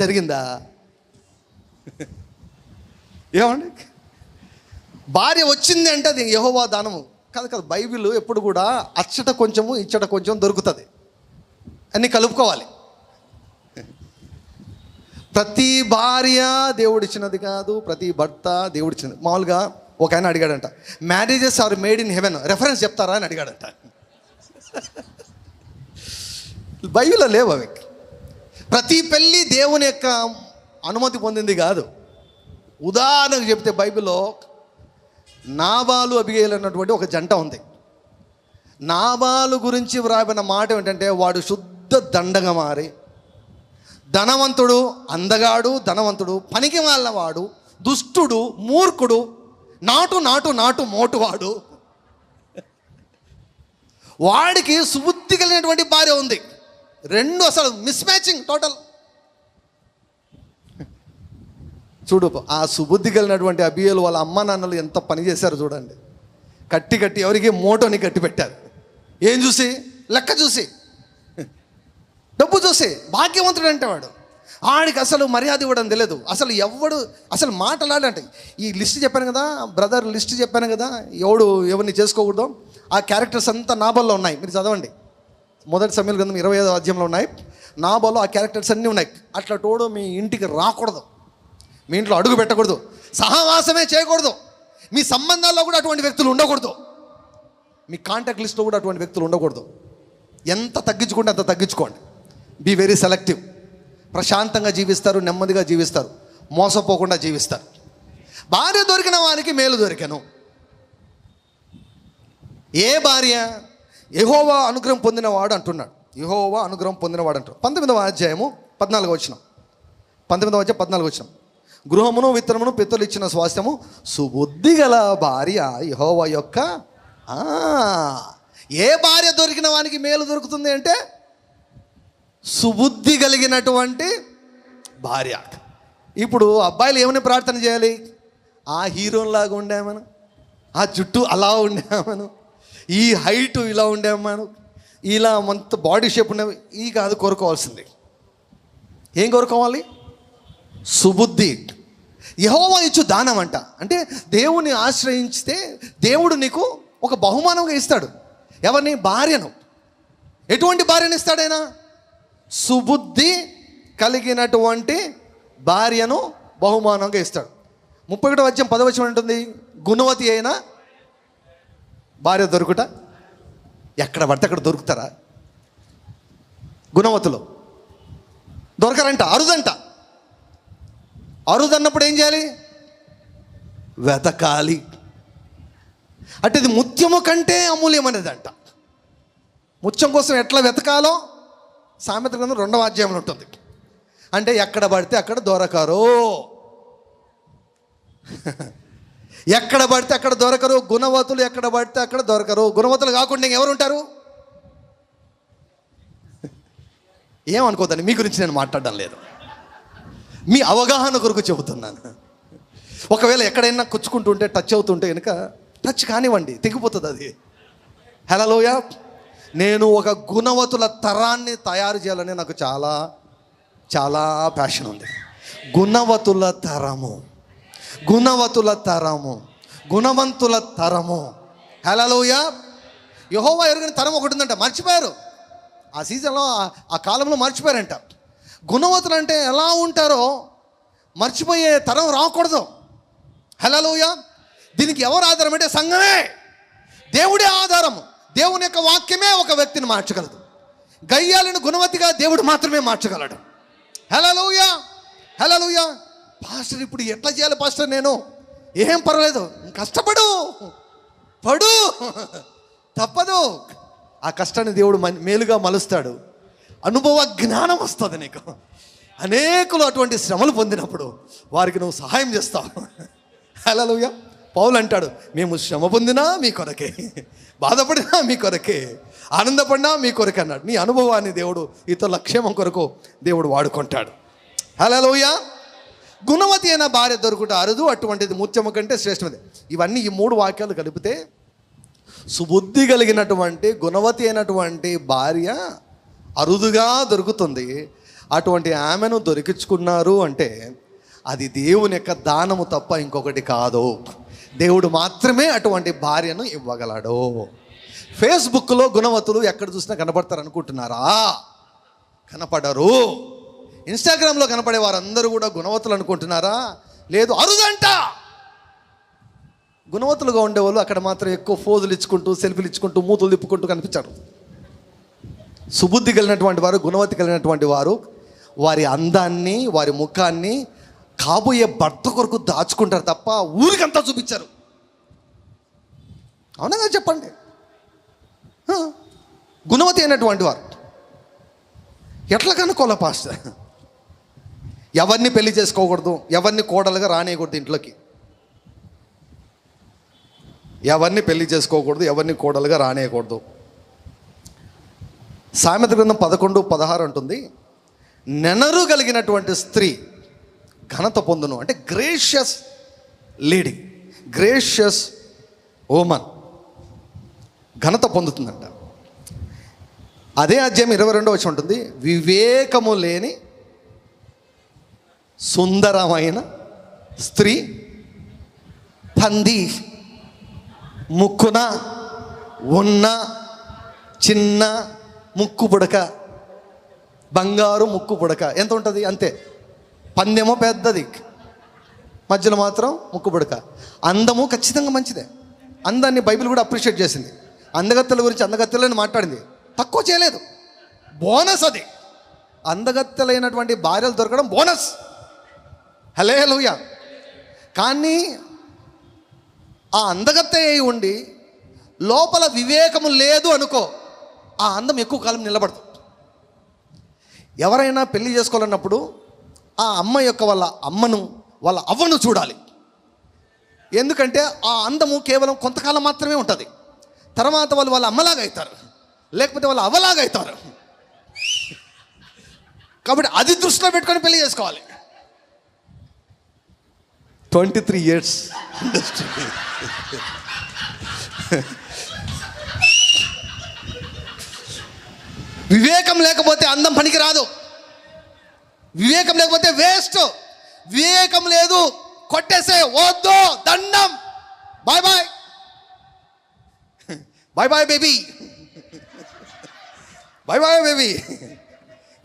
జరిగిందా? ఏమండి? భార్య వచ్చింది అంటే అది యహోవా దానము. కాదు కాదు బైబిల్ ఎప్పుడు కూడా అచ్చట కొంచెము ఇచ్చట కొంచెం దొరుకుతుంది. అన్నీ కలుపుకోవాలి. ప్రతి భార్య దేవుడిచ్చినది కాదు ప్రతి భర్త దేవుడిచ్చినది మామూలుగా ఒక ఆయన అడిగాడంట marriages are made in heaven reference చెప్తారా అని అడిగాడంట. బైబిల్లో లేవు అవి. ప్రతి పెళ్ళి దేవుని యొక్క అనుమతి పొందింది కాదు. ఉదాహరణకు చెప్తే బైబిల్లో నాబాలు అబిగేలు అన్నటువంటి ఒక జంట ఉంది. నాబాలు గురించి వ్రాయబడిన మాట ఏంటంటే వాడు శుద్ధ దండగా మారి ధనవంతుడు అందగాడు ధనవంతుడు పనికి వాళ్ళవాడు దుష్టుడు మూర్ఖుడు నాటు నాటు నాటు మోటువాడు. వాడికి సుబుద్ధి కలిగినటువంటి భార్య ఉంది. రెండు అసలు మిస్ మ్యాచింగ్ టోటల్ చూడు ఆ సుబుద్ధి కలిగినటువంటి అభియలు వాళ్ళ అమ్మ నాన్నలు ఎంత పని చేశారు చూడండి. కట్టి కట్టి ఎవరికి మోటోని కట్టి పెట్టారు. ఏం చూసి? లెక్క చూసి. డబ్బు చూసి. భాగ్యవంతుడు అంటే వాడు. ఆడికి అసలు మర్యాద ఇవ్వడం తెలియదు. అసలు ఎవడు అసలు మాటలాడంటే ఈ లిస్ట్ చెప్పాను కదా బ్రదర్ లిస్ట్ చెప్పాను కదా ఎవడు ఎవరిని చేసుకోకూడదు ఆ క్యారెక్టర్స్ అంతా నాబల్లో ఉన్నాయి. మీరు చదవండి. మొదటి సమయంలో గ్రంథం ఇరవై ఐదు అధ్యాయంలో ఉన్నాయి. నాబల్లో ఆ క్యారెక్టర్స్ అన్నీ ఉన్నాయి. అట్లా తోడు మీ ఇంటికి రాకూడదు. మీ ఇంట్లో అడుగు పెట్టకూడదు. సహవాసమే చేయకూడదు. మీ సంబంధాల్లో కూడా అటువంటి వ్యక్తులు ఉండకూడదు. మీ కాంటాక్ట్ లిస్ట్లో కూడా అటువంటి వ్యక్తులు ఉండకూడదు. ఎంత తగ్గించుకుంటే అంత తగ్గించుకోండి. బీ వెరీ సెలెక్టివ్ ప్రశాంతంగా జీవిస్తారు నెమ్మదిగా జీవిస్తారు. మోసపోకుండా జీవిస్తారు. భార్య దొరికిన వారికి మేలు దొరికాను. ఏ భార్య? యహోవా అనుగ్రహం పొందినవాడు అంటున్నాడు. యహోవా అనుగ్రహం పొందినవాడు అంటారు పంతొమ్మిదవ అధ్యాయము పద్నాలుగు వచ్చిన పంతొమ్మిదవ అధ్యాయం పద్నాలుగు వచ్చిన గృహమును విత్తనమును పిత్తలు ఇచ్చిన స్వాస్థ్యము సుబుద్ధి గల భార్య యహోవా యొక్క ఏ భార్య దొరికిన వానికి మేలు దొరుకుతుంది అంటే సుబుద్ధి కలిగినటువంటి భార్య. ఇప్పుడు అబ్బాయిలు ఏమని ప్రార్థన చేయాలి? ఆ హీరోలాగా ఉండామను ఆ జుట్టు అలా ఉండామను ఈ హైట్ ఇలా ఉండామను ఇలా మంత బాడీ షేప్ ఉండే ఈ కాదు కోరుకోవాల్సింది. ఏం కోరుకోవాలి? సుబుద్ధి. యహోవా ఇచ్చు దానం అంట. అంటే దేవుని ఆశ్రయించితే దేవుడు నీకు ఒక బహుమానంగా ఇస్తాడు. ఎవరిని? భార్యను. ఎటువంటి భార్యను ఇస్తాడైనా సుబుద్ధి కలిగినటువంటి భార్యను బహుమానంగా ఇస్తాడు. ముప్పై ఒకటి వచ్చం పదవచం ఉంటుంది గుణవతి అయినా భార్య దొరుకుట? ఎక్కడ పడితే అక్కడ దొరుకుతారా? గుణవతులు. దొరకరంట అరుదంట. అరుదన్నప్పుడు ఏం చేయాలి? వెతకాలి. అంటే ఇది ముత్యము కంటే అమూల్యమైనదంట. ముత్యం కోసం ఎట్లా వెతకాలో? సామెత గ్రంథం రెండవ అధ్యాయంలో ఉంటుంది. అంటే ఎక్కడ పడితే అక్కడ దొరకరు. ఎక్కడ పడితే అక్కడ దొరకరు గుణవతులు ఎక్కడ పడితే అక్కడ దొరకరు. గుణవతులు కాకుండా ఎవరు ఉంటారు? ఏమనుకోదండి మీ గురించి నేను మాట్లాడడం లేదు. మీ అవగాహన కొరకు చెబుతున్నాను. ఒకవేళ ఎక్కడైనా కుచ్చుకుంటుంటే టచ్ అవుతుంటే కనుక టచ్ కానివ్వండి తెగిపోతుంది అది. హలోయ నేను ఒక గుణవతుల తరాన్ని తయారు చేయాలని నాకు చాలా చాలా ప్యాషన్ ఉంది. గుణవతుల తరము. గుణవతుల తరము గుణవంతుల తరము. హలోయ యహోవా ఎరుగని తరం ఒకటి ఉందంట మర్చిపోయారు. ఆ సీజన్లో ఆ- ఆ కాలంలో మర్చిపోయారంట. గుణవతులు అంటే ఎలా ఉంటారో మర్చిపోయే తరం రాకూడదు. హలోయ దీనికి ఎవరు ఆధారం అంటే సంఘమే. దేవుడే ఆధారము దేవుని యొక్క వాక్యమే ఒక వ్యక్తిని మార్చగలదు. గయ్యాలను గుణవతిగా దేవుడు మాత్రమే మార్చగలడు. హలోయ హలోయ పాస్టర్ ఇప్పుడు ఎట్లా చేయాలి పాస్టర్ నేను? ఏం పర్వాలేదు. కష్టపడు. పడు. తప్పదు. ఆ కష్టాన్ని దేవుడు మన్- మేలుగా మలుస్తాడు. అనుభవ జ్ఞానం వస్తుంది నీకు. అనేకులు అటువంటి శ్రమలు పొందినప్పుడు వారికి నువ్వు సహాయం చేస్తావు. హలోయ పౌలు అంటాడు మేము శ్రమ పొందినా మీ కొరకే. బాధపడినా మీ కొరకే. ఆనందపడినా మీ కొరకే అన్నాడు. నీ అనుభవాన్ని దేవుడు ఇతరుల క్షేమం కొరకు దేవుడు వాడుకుంటాడు. హలోయ గుణవతి అయిన భార్య దొరుకుట అరుదు అటువంటిది ముత్యము కంటే శ్రేష్టమైనది. ఇవన్నీ ఈ మూడు వాక్యాలు కలిపితే సుబుద్ధి కలిగినటువంటి గుణవతి అయినటువంటి భార్య అరుదుగా దొరుకుతుంది. అటువంటి ఆమెను దొరికించుకున్నారు అంటే అది దేవుని యొక్క దానము తప్ప ఇంకొకటి కాదు. దేవుడు మాత్రమే అటువంటి భార్యను ఇవ్వగలడు. ఫేస్బుక్లో గుణవతులు ఎక్కడ చూసినా కనపడతారు అనుకుంటున్నారా కనపడరు. ఇన్స్టాగ్రామ్లో కనపడే వారందరూ కూడా గుణవతులు అనుకుంటున్నారా? లేదు అరుదంట! గుణవతులుగా ఉండేవాళ్ళు అక్కడ మాత్రం ఎక్కువ ఫోజులు ఇచ్చుకుంటూ సెల్ఫీలు ఇచ్చుకుంటూ మూతులు తిప్పుకుంటూ కనిపించారు. సుబుద్ధి కలిగినటువంటి వారు గుణవతి కలిగినటువంటి వారు వారి అందాన్ని వారి ముఖాన్ని కాబోయే భర్త కొరకు దాచుకుంటారు తప్ప ఊరికంతా చూపించారు. అవునా కదా చెప్పండి? గుణవతి అయినటువంటి వారు. ఎట్లా కనుక్కోవాలా పాస్టర్? ఎవరిని పెళ్ళి చేసుకోకూడదు ఎవరిని కోడలుగా రానియకూడదు ఇంట్లోకి. ఎవరిని పెళ్ళి చేసుకోకూడదు ఎవరిని కోడలుగా రానియకూడదు. సామెత గ్రంథం పదకొండు పదహారు అంటుంది నెనరు కలిగినటువంటి స్త్రీ ఘనత పొందును. అంటే గ్రేషియస్ లేడీ గ్రేషియస్ ఓమన్ ఘనత పొందుతుందంట. అదే అధ్యాయం ఇరవై రెండో వచ్చి ఉంటుంది వివేకము లేని సుందరమైన స్త్రీ పంది ముక్కున ఉన్న చిన్న ముక్కు పుడక బంగారు ముక్కు పుడక. ఎంత ఉంటుంది? అంతే. పందెమో పెద్దది. మధ్యలో మాత్రం ముక్కు పుడక. అందము ఖచ్చితంగా మంచిదే. అందాన్ని బైబిల్ కూడా అప్రిషియేట్ చేసింది. అందగత్తెల గురించి అందగత్తెలని మాట్లాడింది. తక్కువ చేయలేదు. బోనస్ అది. అందగత్తెలైనటువంటి భార్యలు దొరకడం బోనస్. హలే లూయ కానీ ఆ అందగత్తే అయి ఉండి లోపల వివేకము లేదు అనుకో ఆ అందం ఎక్కువ కాలం నిలబడదు. ఎవరైనా పెళ్ళి చేసుకోవాలన్నప్పుడు ఆ అమ్మ యొక్క వాళ్ళ అమ్మను వాళ్ళ అవ్వను చూడాలి. ఎందుకంటే ఆ అందము కేవలం కొంతకాలం మాత్రమే ఉంటుంది. తర్వాత వాళ్ళు వాళ్ళ అమ్మలాగా అవుతారు. లేకపోతే వాళ్ళ అవ్వలాగా అవుతారు. కాబట్టి అది దృష్టిలో పెట్టుకొని పెళ్ళి చేసుకోవాలి. ట్వంటీ త్రీ ఇయర్స్ వివేకం లేకపోతే అందం పనికి రాదు వివేకం లేకపోతే వేస్ట్. వివేకం లేదు కొట్టేసే వద్దు దండం. Bye bye bye bye baby bye bye baby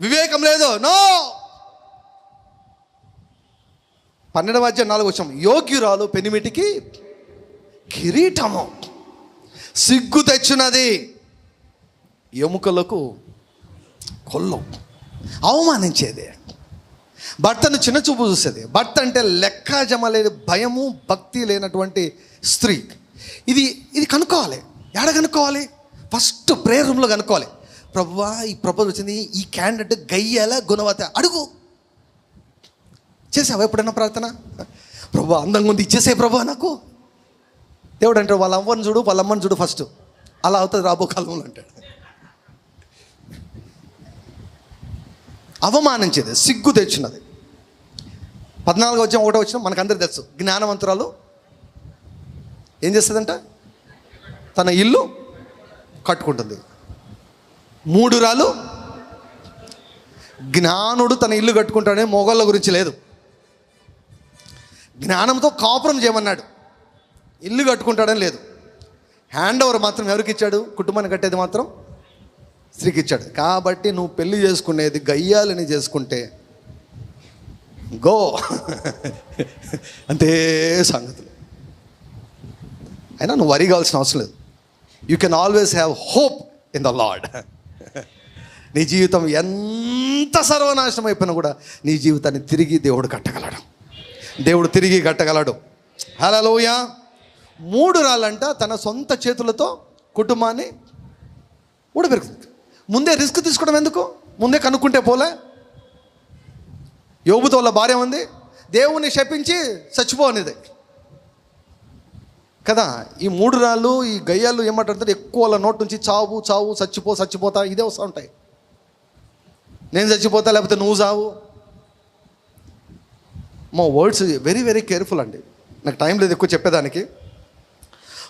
వివేకం లేదు నో పన్నెండవ అధ్యాయం నాలుగు వచ్చాం యోగ్యురాలు పెనిమిటికి కిరీటము. సిగ్గు తెచ్చినది. ఎముకలకు కొల్లం. అవమానించేది. భర్తను చిన్న చూపు చూసేది. భర్త అంటే లెక్కాజమ లేని భయము భక్తి లేనటువంటి స్త్రీ. ఇది ఇది కనుక్కోవాలి. ఎక్కడ కనుక్కోవాలి? ఫస్ట్ ప్రేయర్ రూమ్లో కనుక్కోవాలి. ప్రభువా ఈ ప్రపోజ్ వచ్చింది. ఈ క్యాండిడేట్ గయ్యాల గుణవత అడుగు. చేసావా ఎప్పుడైనా ప్రార్థన? ప్రభు అందంగా ఉంది. ఇచ్చేసే ప్రభు నాకు. దేవుడు అంటాడు వాళ్ళ అవ్వని చూడు వాళ్ళ అమ్మని చూడు ఫస్ట్ అలా అవుతుంది రాబో కాలంలో అంటాడు. అవమానించేది సిగ్గు తెచ్చినది పద్నాలుగు వచ్చిన ఒకటో వచ్చిన మనకందరికి తెలుసు జ్ఞానవంతురాలు ఏం చేస్తుందంట? తన ఇల్లు కట్టుకుంటుంది. మూడు రాలు జ్ఞానుడు తన ఇల్లు కట్టుకుంటాడని మొగళ్ళ గురించి లేదు. జ్ఞానంతో కాపురం చేయమన్నాడు. ఇల్లు కట్టుకుంటాడని లేదు. హ్యాండ్ ఓవర్ మాత్రం ఎవరికి ఇచ్చాడు? కుటుంబాన్ని కట్టేది మాత్రం స్త్రీకి ఇచ్చాడు కాబట్టి నువ్వు పెళ్ళి చేసుకునేది గయ్యాలని చేసుకుంటే గో. అంతే సంగతులు. అయినా నువ్వు వరి కావాల్సిన అవసరం లేదు. You can always have hope in the lord నీ జీవితం ఎంత సర్వనాశనం అయిపోయినా కూడా నీ జీవితాన్ని తిరిగి దేవుడు కట్టగలడు. దేవుడు తిరిగి కట్టగలడు. హలోయ మూడు రాళ్ళంట తన సొంత చేతులతో కుటుంబాన్ని ఊడబెరుకుతుంది. ముందే రిస్క్ తీసుకోవడం ఎందుకు? ముందే కనుక్కుంటే పోలే. యోబుతో వాళ్ళ భార్య ఉంది. దేవుణ్ణి శపించి చచ్చిపోనిది. కదా ఈ మూడు రాళ్ళు ఈ గయ్యాలు ఏమంటారు ఎక్కువ వాళ్ళ నోట్ నుంచి చావు చావు చచ్చిపో చచ్చిపోతా ఇదే వస్తూ ఉంటాయి. నేను చచ్చిపోతా లేకపోతే నువ్వు చావు. మా వర్డ్స్ వెరీ వెరీ కేర్ఫుల్ అండి. నాకు టైం లేదు ఎక్కువ చెప్పేదానికి.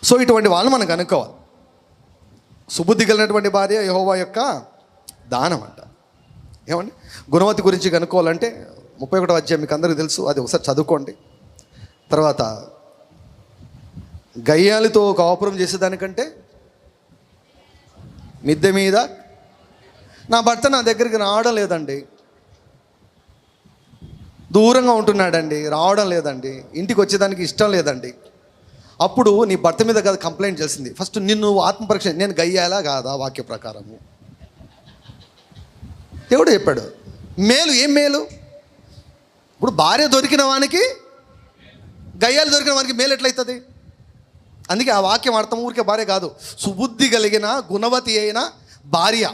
సో ఇటువంటి వాళ్ళు మనం కనుక్కోవాలి. సుబుద్ధి కలిగినటువంటి భార్య యహోవా యొక్క దానం అంట. ఏమండి? గుణవతి గురించి కనుక్కోవాలంటే ముప్పై ఒకటో అధ్యాయం మీకు అందరికీ తెలుసు. అది ఒకసారి చదువుకోండి. తర్వాత గయ్యాలతో కాపురం చేసేదానికంటే మిద్దె మీద నా భర్త నా దగ్గరికి రావడం లేదండి. దూరంగా ఉంటున్నాడండి రావడం లేదండి ఇంటికి వచ్చేదానికి ఇష్టం లేదండి. అప్పుడు నీ భర్త మీద కాదు కంప్లైంట్ చేసింది. ఫస్ట్ నిన్ను ఆత్మపరీక్ష నేను గయ్యాలా కాదా వాక్య ప్రకారము? దేవుడు చెప్పాడు మేలు ఏం మేలు? ఇప్పుడు భార్య దొరికిన వానికి గయ్యాలు దొరికిన వానికి మేలు ఎట్లయితుంది? అందుకే ఆ వాక్యం అర్థం ఊరికే భార్య కాదు సుబుద్ధి కలిగిన గుణవతి అయిన భార్య.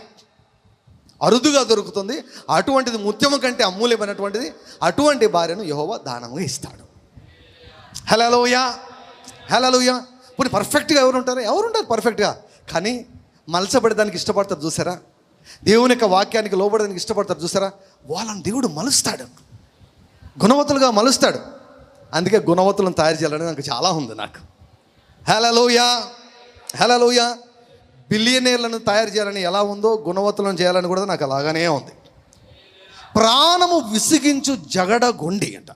అరుదుగా దొరుకుతుంది. అటువంటిది ముత్యము కంటే అమూల్యమైనటువంటిది. అటువంటి భార్యను యహోవ దానముగా ఇస్తాడు. హలోయా హలోయా ఇప్పుడు పర్ఫెక్ట్గా ఎవరు ఉంటారు ఎవరు ఉంటారు పర్ఫెక్ట్గా? కానీ మలసపడడానికి ఇష్టపడతారు చూసారా? దేవుని యొక్క వాక్యానికి లోబడడానికి ఇష్టపడతారు చూసారా? వాళ్ళని దేవుడు మలుస్తాడు. గుణవతులుగా మలుస్తాడు. అందుకే గుణవతులను తయారు చేయాలని నాకు చాలా ఉంది నాకు. హలోయా హలోయా బిలియనీర్లను తయారు చేయాలని ఎలా ఉందో గుణవత్తులను చేయాలని కూడా నాకు అలాగనే ఉంది. ప్రాణము విసిగించు జగడ గొండి అంట.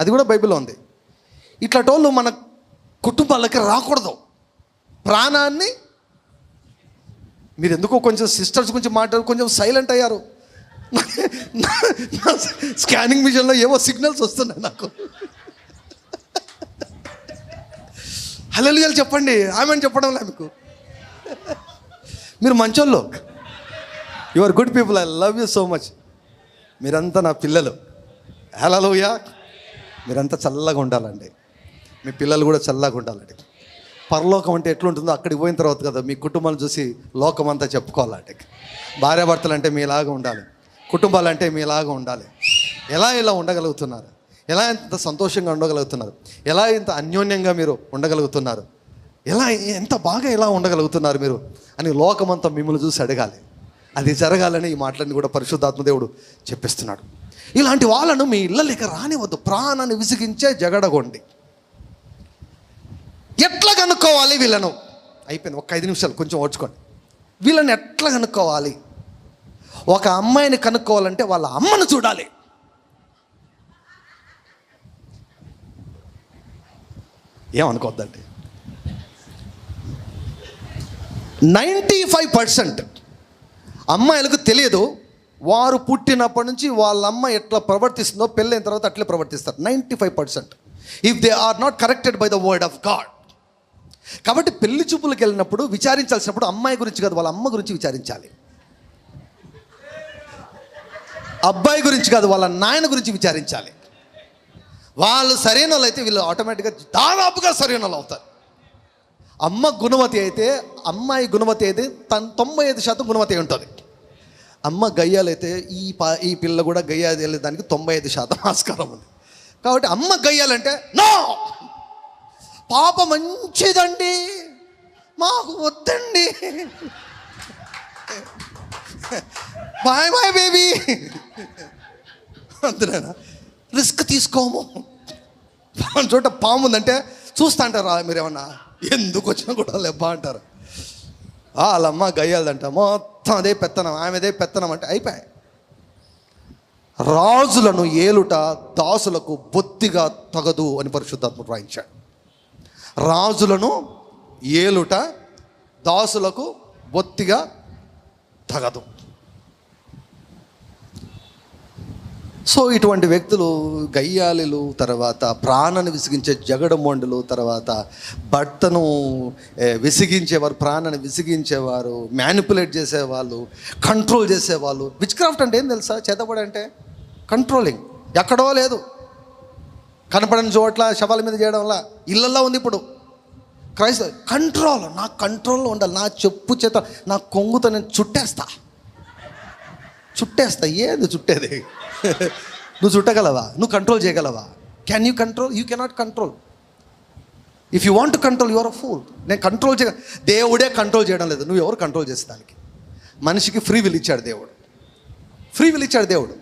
అది కూడా బైబిల్లో ఉంది. ఇట్లాటోళ్ళు మన కుటుంబాలకి రాకూడదు. ప్రాణాన్ని మీరు ఎందుకో కొంచెం సిస్టర్స్ గురించి మాట్లాడు కొంచెం సైలెంట్ అయ్యారు. స్కానింగ్ మిషన్లో ఏవో సిగ్నల్స్ వస్తున్నాయి నాకు. హలలుగా చెప్పండి. ఆమె చెప్పడం లే మీకు. మీరు మంచోళ్ళు. You are good people I love you so much మీరంతా నా పిల్లలు. హలలుయా మీరంతా చల్లగా ఉండాలండి. మీ పిల్లలు కూడా చల్లగా ఉండాలండి. పరలోకం అంటే ఎట్లుంటుందో అక్కడికి పోయిన తర్వాత కదా మీ కుటుంబాలను చూసి లోకం అంతా చెప్పుకోవాలంటే భార్యాభర్తలు అంటే మీలాగా ఉండాలి. కుటుంబాలు అంటే మీలాగా ఉండాలి. ఎలా ఇలా ఉండగలుగుతున్నారు? ఎలా ఇంత సంతోషంగా ఉండగలుగుతున్నారు? ఎలా ఇంత అన్యోన్యంగా మీరు ఉండగలుగుతున్నారు? ఎలా ఎంత బాగా ఎలా ఉండగలుగుతున్నారు మీరు? అని లోకమంతా మిమ్మల్ని చూసి అడగాలి. అది జరగాలని ఈ మాటలన్నీ కూడా పరిశుద్ధాత్మదేవుడు చెప్పిస్తున్నాడు. ఇలాంటి వాళ్ళను మీ ఇళ్ళలేక రానివద్దు ప్రాణాన్ని విసిగించే జగడగొండి. ఎట్లా కనుక్కోవాలి వీళ్ళను? అయిపోయింది. ఒక ఐదు నిమిషాలు కొంచెం ఓడ్చుకోండి వీళ్ళని ఎట్లా కనుక్కోవాలి? ఒక అమ్మాయిని కనుక్కోవాలంటే వాళ్ళ అమ్మను చూడాలి. ఏమనుకోవద్దండి నైంటీ ఫైవ్ పర్సెంట్ అమ్మాయిలకు తెలియదు వారు పుట్టినప్పటి నుంచి వాళ్ళ అమ్మ ఎట్లా ప్రవర్తిస్తుందో పెళ్ళైన తర్వాత అట్లే ప్రవర్తిస్తారు. Ninety five percent if they are not corrected by the word of God కాబట్టి పెళ్ళి చూపులకు వెళ్ళినప్పుడు విచారించాల్సినప్పుడు అమ్మాయి గురించి కాదు వాళ్ళ అమ్మ గురించి విచారించాలి. అబ్బాయి గురించి కాదు వాళ్ళ నాయన గురించి విచారించాలి. వాళ్ళు సరైన వాళ్ళు అయితే వీళ్ళు ఆటోమేటిక్గా దాదాపుగా సరైన వాళ్ళు అవుతారు. అమ్మ గుణవతి అయితే అమ్మాయి గుణవతి అయితే తన తొంభై ఐదు శాతం గుణవతి ఉంటుంది. అమ్మ గయ్యాలైతే ఈ పా ఈ పిల్ల కూడా గయ్యాలి వెళ్ళేదానికి తొంభై ఐదు శాతం ఆస్కారం ఉంది. కాబట్టి అమ్మ గయ్యాలంటే నో! పాప మంచిదండి. మాకు వద్దండి. Bye bye baby. అంతేనా రిస్క్ తీసుకోము. పలానా చోట పాము ఉందంటే చూస్తా అంటారా మీరు ఏమన్నా ఎందుకు వచ్చినా కూడా లెబ్బా అంటారు. ఆ, వాళ్ళమ్మ గయ్యాలదంట మొత్తం అదే పెత్తనం ఆమెదే పెత్తనం అంటే అయిపోయాయి. రాజులను ఏలుట దాసులకు బొత్తిగా తగదు అని పరిశుద్ధాత్మ రాయించాడు. రాజులను ఏలుట దాసులకు బొత్తిగా తగదు. సో ఇటువంటి వ్యక్తులు గయ్యాలిలు తర్వాత ప్రాణాన్ని విసిగించే జగడమొండులు తర్వాత భర్తను విసిగించేవారు ప్రాణాన్ని విసిగించేవారు మ్యానిపులేట్ చేసేవాళ్ళు కంట్రోల్ చేసేవాళ్ళు. విచ్ క్రాఫ్ట్ అంటే ఏం తెలుసా? చేతబడి అంటే కంట్రోలింగ్ ఎక్కడో లేదు. కనపడని చోట్ల శవాల మీద చేయడం వల్ల ఇళ్ళల్లో ఉంది ఇప్పుడు. క్రైస్త కంట్రోల్ నా కంట్రోల్లో ఉండాలి. నా చెప్పు చేత నా కొంగుతో నేను చుట్టేస్తా. చుట్టేస్తా. ఏది చుట్టేది? నువ్వు చుట్టగలవా? నువ్వు కంట్రోల్ చేయగలవా? Can you control you cannot control if you want control your fool నేను కంట్రోల్ చేయ దేవుడే కంట్రోల్ చేయడం లేదు. నువ్వు ఎవరు కంట్రోల్ చేసే దానికి? మనిషికి ఫ్రీ విల్ ఇచ్చాడు దేవుడు. ఫ్రీ విల్ ఇచ్చాడు దేవుడు.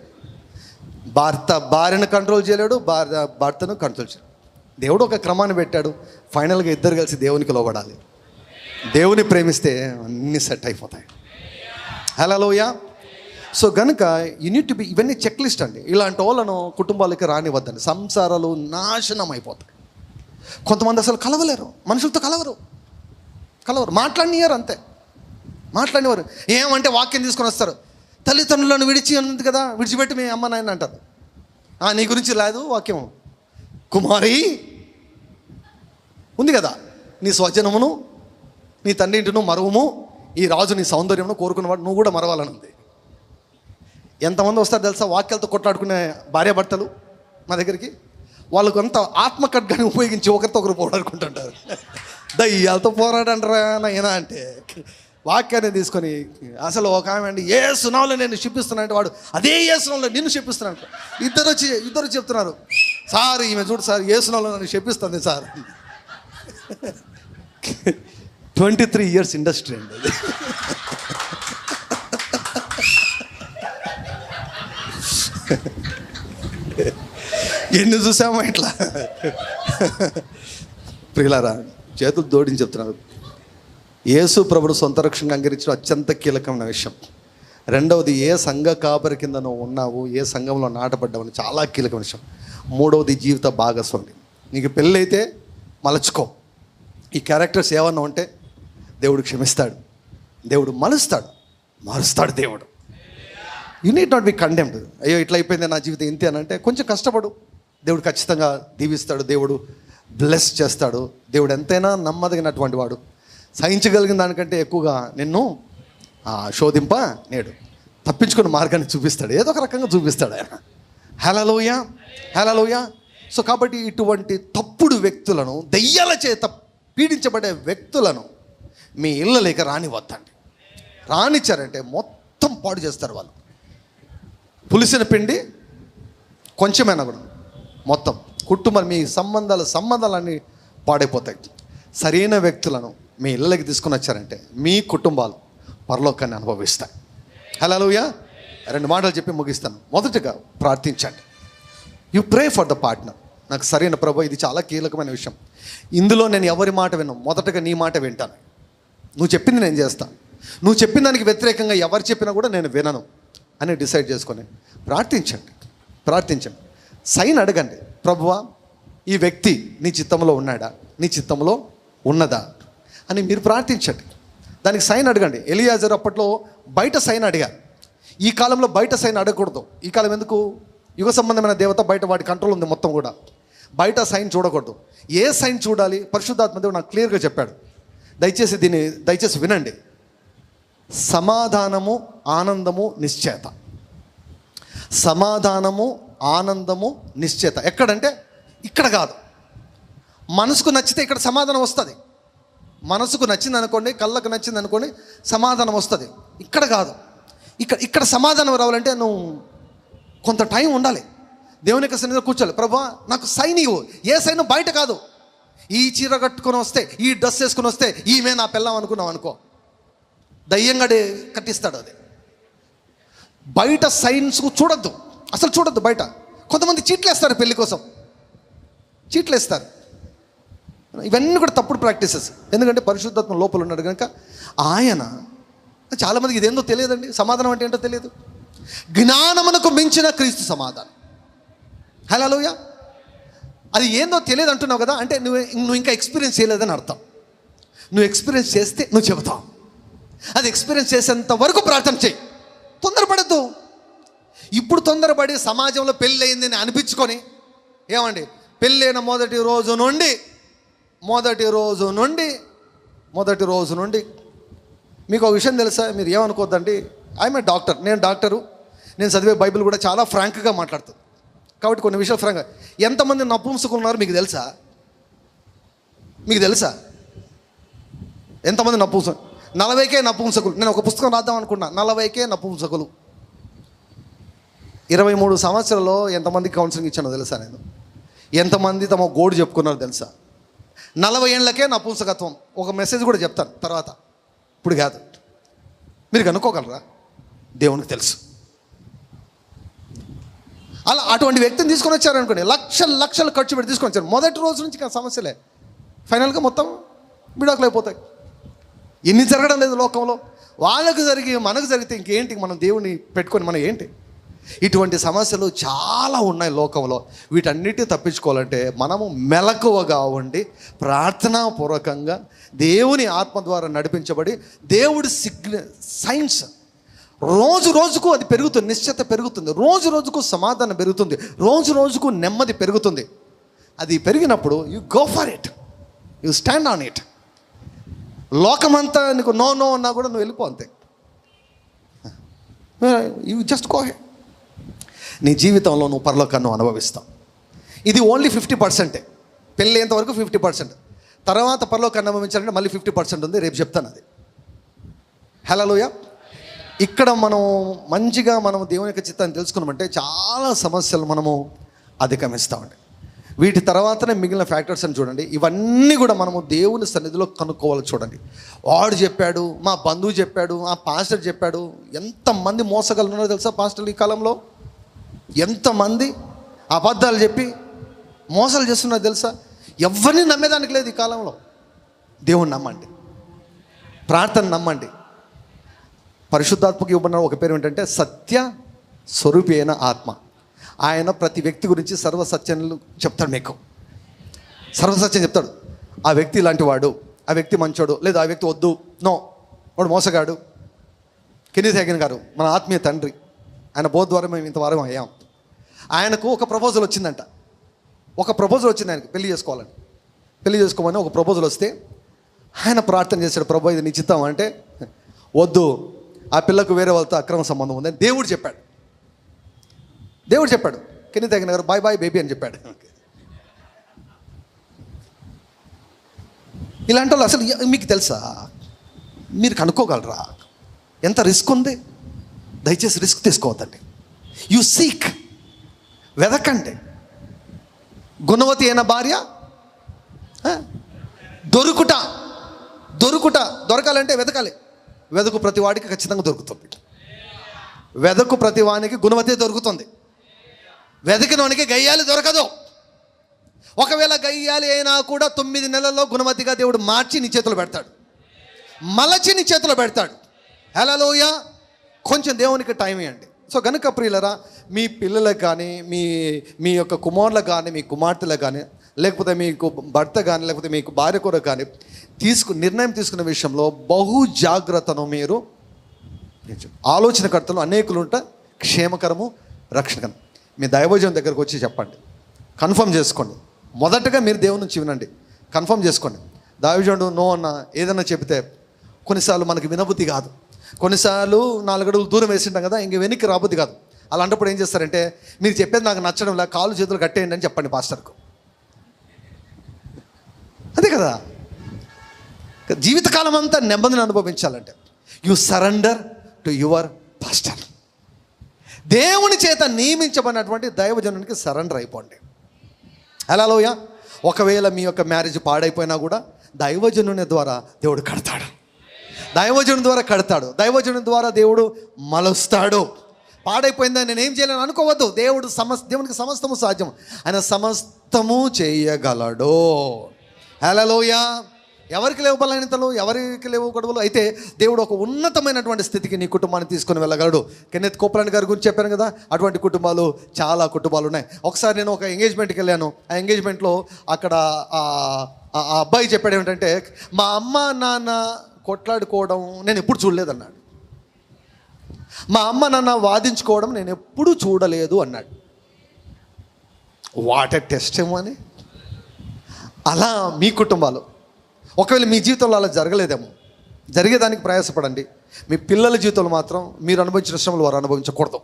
భర్త భార్యను కంట్రోల్ చేయలేడు భార్య భర్తను కంట్రోల్ చేయలేడు. దేవుడు ఒక క్రమాన్ని పెట్టాడు. ఫైనల్గా ఇద్దరు కలిసి దేవునికి లోబడాలి. దేవుని ప్రేమిస్తే అన్నీ సెట్ అయిపోతాయి. హలోయా సో గనుక యూనిట్ బి ఇవన్నీ చెక్ లిస్ట్ అండి. ఇలాంటి వాళ్ళను కుటుంబాలకి రానివద్దండి సంసారాలు నాశనం అయిపోతాయి కొంతమంది అసలు కలవలేరు. మనుషులతో కలవరు. కలవరు. మాట్లాడినారు అంతే. మాట్లాడినవారు ఏమంటే వాక్యం తీసుకొని వస్తారు. తల్లిదండ్రులను విడిచి ఉంది కదా విడిచిపెట్టి మీ అమ్మ నాయన అంటారు. "ఆ, నీ గురించి లేదు వాక్యం కుమారి ఉంది కదా. నీ స్వజనమును నీ తండ్రి ఇంటిను మరువము. ఈ రాజు నీ సౌందర్యమును కోరుకున్నవాడు. నువ్వు కూడా మరవాలని ఉంది ఎంతమంది వస్తారు తెలుసా? వాక్యాలతో కొట్లాడుకునే భార్యాభర్తలు మా దగ్గరికి. వాళ్ళకు అంత ఆత్మకడ్గాన్ని ఉపయోగించి ఒకరితో ఒకరు పోరాడుకుంటుంటారు. దయ్యాలతో పోరాడంటారా నాయన అంటే. వాక్యాన్ని తీసుకొని అసలు ఒక ఆమె అండి ఏ సునాలో నేను చెప్పిస్తున్నా అంటే వాడు అదే ఏ సునాలో నిన్ను చెప్పిస్తున్నాను ఇద్దరు వచ్చి ఇద్దరు చెప్తున్నారు సార్ ఈమె చూడు సార్ ఏ సునాలో నన్ను చెప్పిస్తుంది sir? Twenty three years industry అండి ఎన్ని చూసామో ఇట్లా. ప్రియులారా చేతులు దోడిని చెప్తున్నారు. యేసు ప్రభుడు సొంత రక్షణ అంగరించడం అత్యంత కీలకమైన విషయం. రెండవది ఏ సంఘ కాపరి కింద నువ్వు ఉన్నావు ఏ సంఘంలో నాటపడ్డావని చాలా కీలకమైన విషయం. మూడవది జీవిత భాగస్వామి. నీకు పెళ్ళైతే మలచుకో. ఈ క్యారెక్టర్స్ ఏమన్నా ఉంటే దేవుడు క్షమిస్తాడు. దేవుడు మలుస్తాడు. మారుస్తాడు దేవుడు. You need not be condemned అయ్యో ఇట్లా అయిపోయింది నా జీవితం ఇంతే అని అంటే కొంచెం కష్టపడు. దేవుడు ఖచ్చితంగా దీవిస్తాడు దేవుడు బ్లెస్ చేస్తాడు. దేవుడు ఎంతైనా నమ్మదగినటువంటి వాడు. సహించగలిగిన దానికంటే ఎక్కువగా నిన్ను ఆ, శోధింప నేడు. తప్పించుకున్న మార్గాన్ని చూపిస్తాడు. ఏదో ఒక రకంగా చూపిస్తాడు ఆయన. హలలోయ హలలోయ సో కాబట్టి ఇటువంటి తప్పుడు వ్యక్తులను దెయ్యాల చేత పీడించబడే వ్యక్తులను మీ ఇళ్ళ లేక రానివద్దండి రానిచ్చారంటే మొత్తం పాడు చేస్తారు వాళ్ళు. పులిసిన పిండి కొంచెమైనా కూడా. మొత్తం కుటుంబం మీ సంబంధాలు సంబంధాలన్నీ పాడైపోతాయి. సరైన వ్యక్తులను మీ ఇళ్ళకి తీసుకుని వచ్చారంటే మీ కుటుంబాలు పరలోకాన్ని అనుభవిస్తాయి. హలోయ రెండు మాటలు చెప్పి ముగిస్తాను. మొదటగా ప్రార్థించండి. You pray for the partner నాకు సరైన ప్రభు ఇది చాలా కీలకమైన విషయం. ఇందులో నేను ఎవరి మాట విన్నాను మొదటగా నీ మాట వింటాను. నువ్వు చెప్పింది నేను చేస్తాను. నువ్వు చెప్పిన దానికి వ్యతిరేకంగా ఎవరు చెప్పినా కూడా నేను వినను అని డిసైడ్ చేసుకొని ప్రార్థించండి. ప్రార్థించండి. సైన్ అడగండి. ప్రభువా ఈ వ్యక్తి నీ చిత్తంలో ఉన్నాడా? నీ చిత్తంలో ఉన్నదా? అని మీరు ప్రార్థించండి. దానికి సైన్ అడగండి. ఎలియాజర్ అప్పట్లో బయట సైన్ అడిగారు. ఈ కాలంలో బయట సైన్ అడగకూడదు. ఈ కాలం ఎందుకు? యుగ సంబంధమైన దేవత బయట వాటి కంట్రోల్ ఉంది మొత్తం కూడా. బయట సైన్ చూడకూడదు. ఏ సైన్ చూడాలి? పరిశుద్ధాత్మ దేవుడు నాకు క్లియర్గా చెప్పాడు. దయచేసి దీన్ని దయచేసి వినండి. సమాధానము ఆనందము నిశ్చేత. సమాధానము ఆనందము నిశ్చేత ఎక్కడంటే ఇక్కడ కాదు. మనసుకు నచ్చితే ఇక్కడ సమాధానం వస్తుంది. మనసుకు నచ్చింది అనుకోండి కళ్ళకు నచ్చింది అనుకోండి సమాధానం వస్తుంది. ఇక్కడ కాదు. ఇక్కడ ఇక్కడ సమాధానం రావాలంటే నువ్వు కొంత టైం ఉండాలి. దేవుని యొక్క సన్నిధిలో కూర్చోాలి ప్రభా నాకు సైన్ ఇవ్వు. ఏ సైన్ బయట కాదు. ఈ చీర కట్టుకొని వస్తే ఈ డ్రెస్ వేసుకొని వస్తే ఈమె నా పెళ్ళాం అనుకున్నాం అనుకో. దయ్యంగా కట్టిస్తాడు అది. బయట సైన్స్ చూడొద్దు. అసలు చూడద్దు బయట. కొంతమంది చీట్లేస్తారు పెళ్ళి కోసం. చీట్లేస్తారు. ఇవన్నీ కూడా తప్పుడు ప్రాక్టీసెస్. ఎందుకంటే పరిశుద్ధాత్మ లోపల ఉన్నాడు కనుక ఆయన చాలామందికి ఇదేందో తెలియదండి. సమాధానం అంటే ఏంటో తెలియదు. జ్ఞానమునకు మించిన క్రీస్తు సమాధానం. హలోయ అది ఏందో తెలియదు అంటున్నావు కదా అంటే నువ్వు నువ్వు ఇంకా ఎక్స్పీరియన్స్ చేయలేదని అర్థం. నువ్వు ఎక్స్పీరియన్స్ చేస్తే నువ్వు చెబుతావు. అది ఎక్స్పీరియన్స్ చేసేంత వరకు ప్రార్థన చేయి. తొందరపడద్దు. ఇప్పుడు తొందరపడి సమాజంలో పెళ్ళయింది అని అనిపించుకొని ఏమండి? పెళ్ళైన మొదటి రోజు నుండి మొదటి రోజు నుండి మొదటి రోజు నుండి. మీకు ఒక విషయం తెలుసా? మీరు ఏమనుకోద్దండి? ఐఎమ్ ఏ డాక్టర్ నేను డాక్టరు. నేను చదివే బైబిల్ కూడా చాలా ఫ్రాంక్గా మాట్లాడుతుంది. కాబట్టి కొన్ని విషయాలు ఫ్రాంక్గా. ఎంతమంది నపుంసకులు మీకు తెలుసా? మీకు తెలుసా? ఎంతమంది నపుంసకులు నలభైకే నపుంసకులు. నేను ఒక పుస్తకం రాద్దాం అనుకున్నా. నలభైకే నపుంసకులు. ఇరవై మూడు సంవత్సరాల్లో ఎంతమంది కౌన్సిలింగ్ ఇచ్చానో తెలుసా నేను? ఎంతమంది తమ గోడు చెప్పుకున్నారో తెలుసా? నలభై ఏళ్ళకే నపుంసకత్వం ఒక మెసేజ్ కూడా చెప్తాను తర్వాత. ఇప్పుడు కాదు. మీరు కనుక్కోగలరా? దేవునికి తెలుసు. అలా అటువంటి వ్యక్తిని తీసుకొని వచ్చారనుకోండి లక్షలు లక్షలు ఖర్చు పెట్టి తీసుకొని వచ్చారు. మొదటి రోజు నుంచి సమస్యలే. ఫైనల్గా మొత్తం విడాకులు అయిపోతాయి. ఎన్ని జరగడం లేదు లోకంలో. వాళ్ళకు జరిగి మనకు జరిగితే ఇంకేంటి? మనం దేవుని పెట్టుకొని మనం ఏంటి? ఇటువంటి సమస్యలు చాలా ఉన్నాయి లోకంలో. వీటన్నిటి తప్పించుకోవాలంటే మనము మెలకువగా ఉండి ప్రార్థనాపూర్వకంగా దేవుని ఆత్మ ద్వారా నడిపించబడి దేవుడి సిగ్న సైన్స్ రోజు రోజుకు అది పెరుగుతుంది నిశ్చత పెరుగుతుంది. రోజు రోజుకు సమాధానం పెరుగుతుంది. రోజు రోజుకు నెమ్మది పెరుగుతుంది. అది పెరిగినప్పుడు you go for it you stand on it లోకమంతా నీకు నో నో అన్నా కూడా నువ్వు వెళ్ళిపో అంతే. యూ జస్ట్ గో నీ జీవితంలో నువ్వు పరలోకాన్ని అనుభవిస్తావు. ఇది ఓన్లీ ఫిఫ్టీ పర్సెంటే పెళ్ళేంత వరకు ఫిఫ్టీ పర్సెంట్ తర్వాత పరలోకాన్ని అనుభవించాలంటే మళ్ళీ ఫిఫ్టీ పర్సెంట్ ఉంది. రేపు చెప్తాను అది. హలోయ ఇక్కడ మనం మంచిగా మనం దేవుని యొక్క చిత్తాన్ని తెలుసుకున్నామంటే చాలా సమస్యలు మనము అధిగమిస్తామండి. వీటి తర్వాతనే మిగిలిన ఫ్యాక్టర్స్ అని చూడండి. ఇవన్నీ కూడా మనము దేవుని సన్నిధిలో కనుక్కోవాలి చూడండి. వాడు చెప్పాడు మా బంధువు చెప్పాడు ఆ పాస్టర్ చెప్పాడు ఎంతమంది మోసగలు ఉన్నారో తెలుసా పాస్టర్లు ఈ కాలంలో? ఎంతమంది అబద్ధాలు చెప్పి మోసాలు చేస్తున్నారు తెలుసా? ఎవరిని నమ్మేదానికి లేదు ఈ కాలంలో. దేవుణ్ణి నమ్మండి. ప్రార్థన నమ్మండి. పరిశుద్ధాత్మకి ఇవ్వబడిన ఒక పేరు ఏంటంటే సత్య స్వరూపి అయిన ఆత్మ. ఆయన ప్రతి వ్యక్తి గురించి సర్వసత్యాలు చెప్తాడు మీకు. సర్వసత్యం చెప్తాడు. ఆ వ్యక్తి ఇలాంటి వాడు ఆ వ్యక్తి మంచోడు లేదా ఆ వ్యక్తి వద్దు నో వాడు మోసగాడు. కెనీత్ గారు మన ఆత్మీయ తండ్రి. ఆయన బోధ ద్వారా మేము ఇంతవరకు అయ్యాం. ఆయనకు ఒక ప్రపోజల్ వచ్చిందంట. ఒక ప్రపోజల్ వచ్చింది ఆయనకు. పెళ్ళి చేసుకోవాలని. పెళ్ళి చేసుకోమని ఒక ప్రపోజల్ వస్తే ఆయన ప్రార్థన చేశాడు ప్రభు ఇది నిశ్చితం అంటే వద్దు. ఆ పిల్లకు వేరే వాళ్ళతో అక్రమ సంబంధం ఉందని దేవుడు చెప్పాడు. దేవుడు చెప్పాడు. కెనీ తగిన గారు బాయ్ బాయ్ బేబీ అని చెప్పాడు. ఇలాంటి వాళ్ళు అసలు మీకు తెలుసా? మీరు కనుక్కోగలరా? ఎంత రిస్క్ ఉంది? దయచేసి రిస్క్ తీసుకోవద్దండి. యు సీక్ వెదకండి. గుణవతి అయిన భార్య దొరుకుట దొరుకుట దొరకాలంటే వెతకాలి వెదకు ప్రతి వాడికి ఖచ్చితంగా దొరుకుతుంది. వెదకు ప్రతి వానికి గుణవతి దొరుకుతుంది. వెతికినోనికి గయ్యాలి దొరకదు. ఒకవేళ గయ్యాలి అయినా కూడా తొమ్మిది నెలల్లో గుణవతిగా దేవుడు మార్చి నీ చేతిలో పెడతాడు. మలచి నీ చేతిలో పెడతాడు. హలోయా కొంచెం దేవునికి టైం ఇవ్వండి. సో గనుక ప్రియులరా మీ పిల్లలకు కానీ మీ మీ యొక్క కుమారులకు కానీ మీ కుమార్తెలకు కానీ లేకపోతే మీకు భర్త కానీ లేకపోతే మీకు భార్య కూర కానీ తీసుకు నిర్ణయం తీసుకున్న విషయంలో బహు జాగ్రత్తను మీరు ఆలోచనకర్తలు అనేకులు ఉంట క్షేమకరము రక్షణకరం. మీ దైవజనం దగ్గరకు వచ్చి చెప్పండి. కన్ఫర్మ్ చేసుకోండి. మొదటగా మీరు దేవుని నుంచి వినండి. కన్ఫర్మ్ చేసుకోండి. దైవజనుడు నో అన్న ఏదన్నా చెబితే కొన్నిసార్లు మనకి వినబుద్ధి కాదు. కొన్నిసార్లు నాలుగు అడుగులు దూరం వేసింటాం కదా ఇంక వెనక్కి రాబోద్ది కాదు. అలాంటప్పుడు ఏం చేస్తారంటే మీరు చెప్పేది నాకు నచ్చడం లే కాలు చేతులు కట్టేయండి అని చెప్పండి పాస్టర్కు. అదే కదా? జీవితకాలం అంతా నెమ్మదిని అనుభవించాలంటే you surrender to your pastor దేవుని చేత నియమించబడినటువంటి దైవజనునికి సరెండర్ అయిపోండి. అలా లోయ ఒకవేళ మీ యొక్క మ్యారేజ్ పాడైపోయినా కూడా దైవజనుని ద్వారా దేవుడు కడతాడు. దైవజనం ద్వారా కడతాడు. దైవజనం ద్వారా దేవుడు మలుస్తాడు. పాడైపోయిందని నేను ఏం చేయలేను అనుకోవద్దు. దేవుడు సమస్ దేవునికి సమస్తము సాధ్యం ఆయన సమస్తము చేయగలడు. హలోయ ఎవరికి లేవు బలహీనతలు? ఎవరికి లేవు గొడవలు? అయితే దేవుడు ఒక ఉన్నతమైనటువంటి స్థితికి నీ కుటుంబాన్ని తీసుకొని వెళ్ళగలడు. కెన్నెత్ కోపరాణి గారి గురించి చెప్పాను కదా? అటువంటి కుటుంబాలు చాలా కుటుంబాలు ఉన్నాయి. ఒకసారి నేను ఒక ఎంగేజ్మెంట్కి వెళ్ళాను. ఆ ఎంగేజ్మెంట్లో అక్కడ ఆ అబ్బాయి చెప్పాడు ఏమిటంటే మా అమ్మ నాన్న కొట్లాడుకోవడం నేను ఎప్పుడు చూడలేదన్నాడు. మా అమ్మ నాన్న వాదించుకోవడం నేను ఎప్పుడూ చూడలేదు అన్నాడు. వాట్ టెస్ట్ ఏమో అని అలా మీ కుటుంబాలు. ఒకవేళ మీ జీవితంలో అలా జరగలేదేమో. జరిగేదానికి ప్రయాసపడండి. మీ పిల్లల జీవితంలో మాత్రం మీరు అనుభవించిన శ్రమలు వారు అనుభవించకూడదు.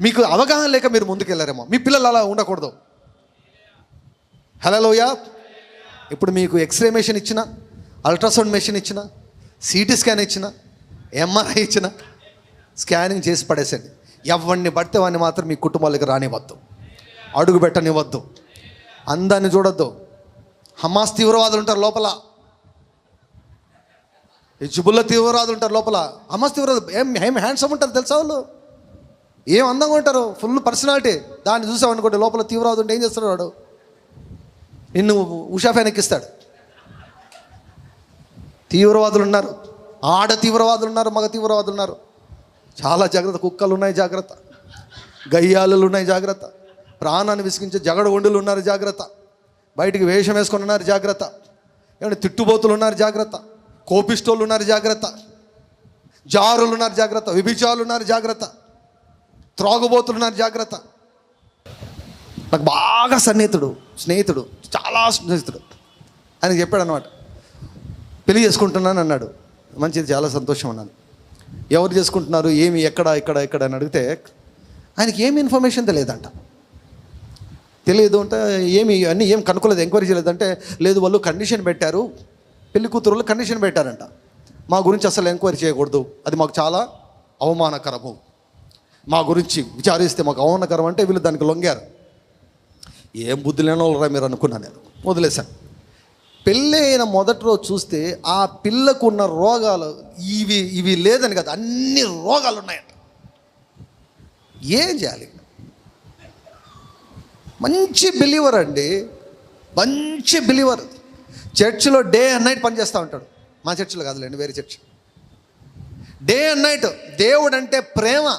మీకు అవగాహన లేక మీరు ముందుకెళ్ళారేమో మీ పిల్లలు అలా ఉండకూడదు. హలోయ ఇప్పుడు మీకు ఎక్స్రే మెషిన్ ఇచ్చిన అల్ట్రాసౌండ్ మెషిన్ ఇచ్చిన సిటీ స్కాన్ ఇచ్చిన ఎంఆర్ఐ ఇచ్చిన స్కానింగ్ చేసి పడేసండి. ఎవరిని పడితే వాడిని మాత్రం మీ కుటుంబాలకు రానివ్వద్దు. అడుగు పెట్టనివ్వద్దు. అందాన్ని చూడొద్దు. హమాస్ తీవ్రవాదులు ఉంటారు లోపల. హిజ్బుల్లా తీవ్రవాదులు ఉంటారు లోపల. హమాస్ తీవ్రవాదు ఏం ఏం హ్యాండ్సమ్ ఉంటారు తెలుసా వాళ్ళు? ఏం అందంగా ఉంటారు? ఫుల్ పర్సనాలిటీ దాన్ని చూసామనుకోండి లోపల తీవ్రవాదు ఉంటే ఏం చేస్తాడు వాడు? నిన్ను ఉషా ఫ్యాన్ ఎక్కిస్తాడు. తీవ్రవాదులు ఉన్నారు. ఆడ తీవ్రవాదులు ఉన్నారు మగ తీవ్రవాదులు ఉన్నారు. చాలా జాగ్రత్త కుక్కలు ఉన్నాయి జాగ్రత్త. గయ్యాలు ఉన్నాయి జాగ్రత్త. ప్రాణాన్ని విసిగించే జగడ ఒండులు ఉన్నారు జాగ్రత్త. బయటికి వేషం వేసుకొని ఉన్నారు జాగ్రత్త. ఏమంటే తిట్టుబోతులు ఉన్నారు జాగ్రత్త. కోపిస్టోళ్ళు ఉన్నారు జాగ్రత్త. జారులు ఉన్నారు జాగ్రత్త. విభిచారులు ఉన్నారు జాగ్రత్త. త్రాగుబోతులు ఉన్నారు జాగ్రత్త. నాకు బాగా సన్నిహితుడు స్నేహితుడు చాలా స్నేహితుడు. ఆయన చెప్పాడు అనమాట పెళ్ళి చేసుకుంటున్నాను అన్నాడు. మంచిది చాలా సంతోషం అన్నాను. ఎవరు చేసుకుంటున్నారు? ఏమి ఎక్కడ ఇక్కడ ఎక్కడ అని అడిగితే ఆయనకి ఏమి ఇన్ఫర్మేషన్ తెలియదంట. తెలియదు అంటే ఏమి అన్నీ ఏం కనుక్కోలేదు ఎంక్వైరీ చేయలేదంటే లేదు వాళ్ళు కండిషన్ పెట్టారు. పెళ్ళి కూతురులో కండిషన్ పెట్టారంట. మా గురించి అసలు ఎంక్వైరీ చేయకూడదు. అది మాకు చాలా అవమానకరము. మా గురించి విచారిస్తే మాకు అవమానకరం అంటే వీళ్ళు దానికి లొంగారు. ఏం బుద్ధి లేని వాళ్ళరా మీరు అనుకున్నాను నేను. వదిలేశాను. పెళ్ళి అయిన మొదటి రోజు చూస్తే ఆ పిల్లకు ఉన్న రోగాలు ఇవి ఇవి లేదని కదా అన్ని రోగాలు ఉన్నాయంట. ఏం చేయాలి? మంచి బిలీవర్ అండి మంచి బిలీవర్ చర్చిలో డే అండ్ నైట్ పనిచేస్తూ ఉంటాడు. మా చర్చిలో కాదులేండి వేరే చర్చ్. డే అండ్ నైట్ దేవుడు అంటే ప్రేమ.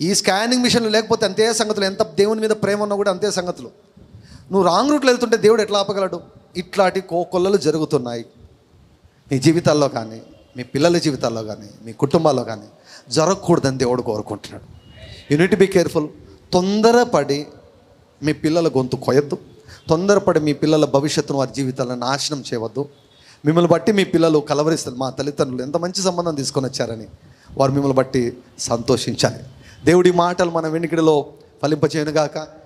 ఈ స్కానింగ్ మిషన్లు లేకపోతే అంతే సంగతులు ఎంత దేవుని మీద ప్రేమ ఉన్నా కూడా అంతే సంగతులు. నువ్వు రాంగ్ రూట్లో వెళ్తుంటే దేవుడు ఎట్లా ఆపగలడు? ఇట్లాంటి కోకొల్లలు జరుగుతున్నాయి. మీ జీవితాల్లో కానీ మీ పిల్లల జీవితాల్లో కానీ మీ కుటుంబాల్లో కానీ జరగకూడదని దేవుడు కోరుకుంటున్నాడు. యూనిట్ బీ కేర్ఫుల్ తొందరపడి మీ పిల్లల గొంతు కొయ్యద్దు. తొందరపడి మీ పిల్లల భవిష్యత్తును వారి జీవితాలను నాశనం చేయవద్దు. మిమ్మల్ని బట్టి మీ పిల్లలు కలవరిస్తారు. మా తల్లిదండ్రులు ఎంత మంచి సంబంధం తీసుకొని వచ్చారని వారు మిమ్మల్ని బట్టి సంతోషించాలి. దేవుడి మాటలు మన వెనుకడిలో ఫలింపచేయనుగాక.